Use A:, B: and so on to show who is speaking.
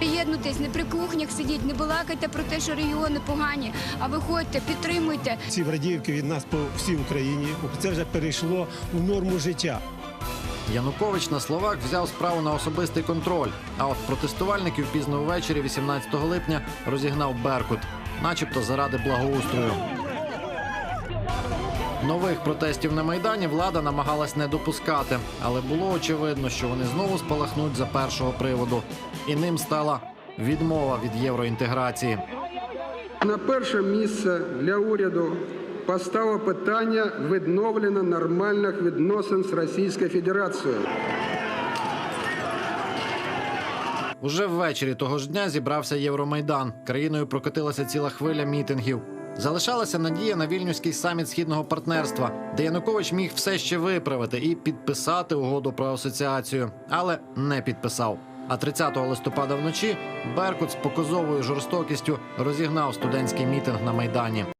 A: Приєднуйтесь, не при кухнях сидіть, не балакайте про те, що регіони погані, а виходьте, підтримуйте.
B: Ці врадіївки від нас по всій Україні. Це вже перейшло в норму життя.
C: Янукович на словах взяв справу на особистий контроль. А от протестувальників пізно ввечері, 18 липня, розігнав Беркут, начебто заради благоустрою. Нових протестів на майдані влада намагалась не допускати, але було очевидно, що вони знову спалахнуть за першого приводу, і ним стала відмова від євроінтеграції.
D: На перше місце для уряду постало питання відновлення нормальних відносин з Російською Федерацією.
C: Уже ввечері того ж дня зібрався Євромайдан. Країною прокотилася ціла хвиля мітингів. Залишалася надія на вільнюський саміт східного партнерства, де Янукович міг все ще виправити і підписати угоду про асоціацію, але не підписав. А 30 листопада вночі Беркут з показовою жорстокістю розігнав студентський мітинг на майдані.